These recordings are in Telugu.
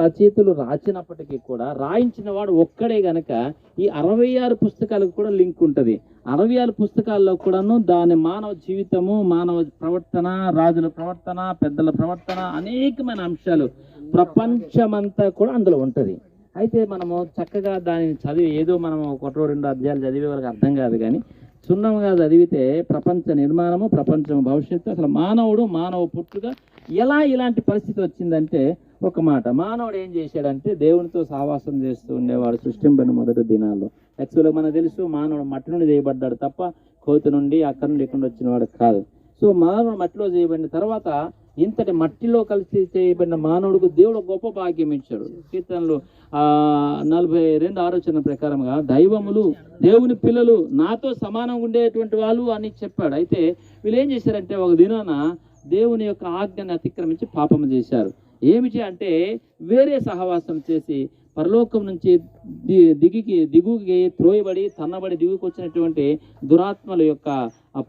రచయితలు రాసినప్పటికీ కూడా రాయించిన వాడు ఒక్కడే గనక ఈ అరవై ఆరు పుస్తకాలకు కూడా లింక్ ఉంటుంది. అరవై ఆరు పుస్తకాల్లో కూడాను దాని మానవ జీవితము మానవ ప్రవర్తన రాజుల ప్రవర్తన పెద్దల ప్రవర్తన అనేకమైన అంశాలు ప్రపంచమంతా కూడా అందులో ఉంటుంది. అయితే మనము చక్కగా దానిని చదివి ఏదో మనం ఒకటో రెండు అధ్యాయాలు చదివే వాళ్ళకి అర్థం కాదు కానీ సున్నంగా చదివితే ప్రపంచ నిర్మాణము ప్రపంచం భవిష్యత్తు అసలు మానవుడు మానవ పుట్టుగా ఎలా ఇలాంటి పరిస్థితి వచ్చిందంటే ఒక మాట. మానవుడు ఏం చేశాడంటే దేవునితో సహవాసం చేస్తూ ఉండేవాడు సృష్టింపని మొదటి దినాల్లో. యాక్చువల్గా మనకు తెలుసు మానవుడు మట్టి నుండి చేయబడ్డాడు తప్ప కోతి నుండి అక్కడి నుండి ఇక్కడ వచ్చినవాడు కాదు. సో మానవుడు మట్టిలో చేయబడిన తర్వాత ఇంతటి మట్టిలో కలిసి చేయబడిన మానవుడికి దేవుడు గొప్ప భాగ్యం ఇచ్చాడు. కీర్తనలు ఆ నలభై రెండు ఆలోచన ప్రకారంగా దైవములు దేవుని పిల్లలు నాతో సమానంగా ఉండేటువంటి వాళ్ళు అని చెప్పాడు. అయితే వీళ్ళు ఏం చేశారంటే ఒక దినాన దేవుని యొక్క ఆజ్ఞను అతిక్రమించి పాపం చేశారు. ఏమిటి అంటే వేరే సహవాసం చేసి పరలోకం నుంచి ది దిగికి దిగుకి త్రోయబడి తన్నబడి దిగుకు వచ్చినటువంటి దురాత్మల యొక్క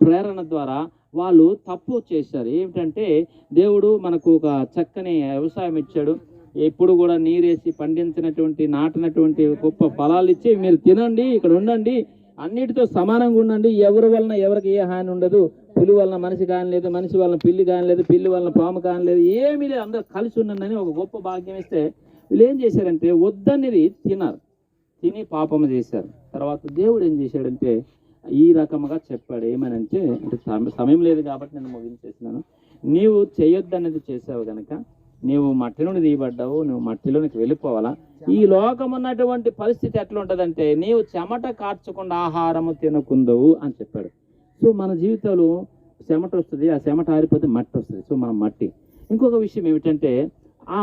ప్రేరణ ద్వారా వాళ్ళు తప్పు చేశారు. ఏమిటంటే దేవుడు మనకు ఒక చక్కని వ్యవసాయం ఇచ్చాడు. ఎప్పుడు కూడా నీరేసి పండించినటువంటి నాటినటువంటి గొప్ప ఫలాలు ఇచ్చి మీరు తినండి ఇక్కడ ఉండండి అన్నిటితో సమానంగా ఉండండి. ఎవరి వలన ఎవరికి ఏ హాని ఉండదు. పులి వలన మనిషి కానలేదు మనిషి వలన పిల్లి కానలేదు పిల్లి వలన పాము కానలేదు ఏమీ లేదు. అందరూ కలిసి ఉండండి ఒక గొప్ప భాగ్యం ఇస్తే వీళ్ళు ఏం చేశారంటే వద్దనేది తిన్నారు. తిని పాపము చేశారు. తర్వాత దేవుడు ఏం చేశాడంటే ఈ రకముగా చెప్పాడు. ఏమనంటే అంటే సమ- సమయం లేదు కాబట్టి నేను ముగించేసినాను నీవు చేయొద్దనేది చేసావు గనక నీవు మట్టి నుండి తీయబడ్డావు నువ్వు మట్టిలోనికి వెళ్ళిపోవాలా? ఈ లోకం ఉన్నటువంటి పరిస్థితి ఎట్లా ఉంటుందంటే నీవు చెమట కార్చకుండా ఆహారము తినకుందవు అని చెప్పాడు. సో మన జీవితంలో చెమట వస్తుంది ఆ చెమట ఆరిపోతే మట్టి వస్తుంది సో మనం మట్టి. ఇంకొక విషయం ఏమిటంటే ఆ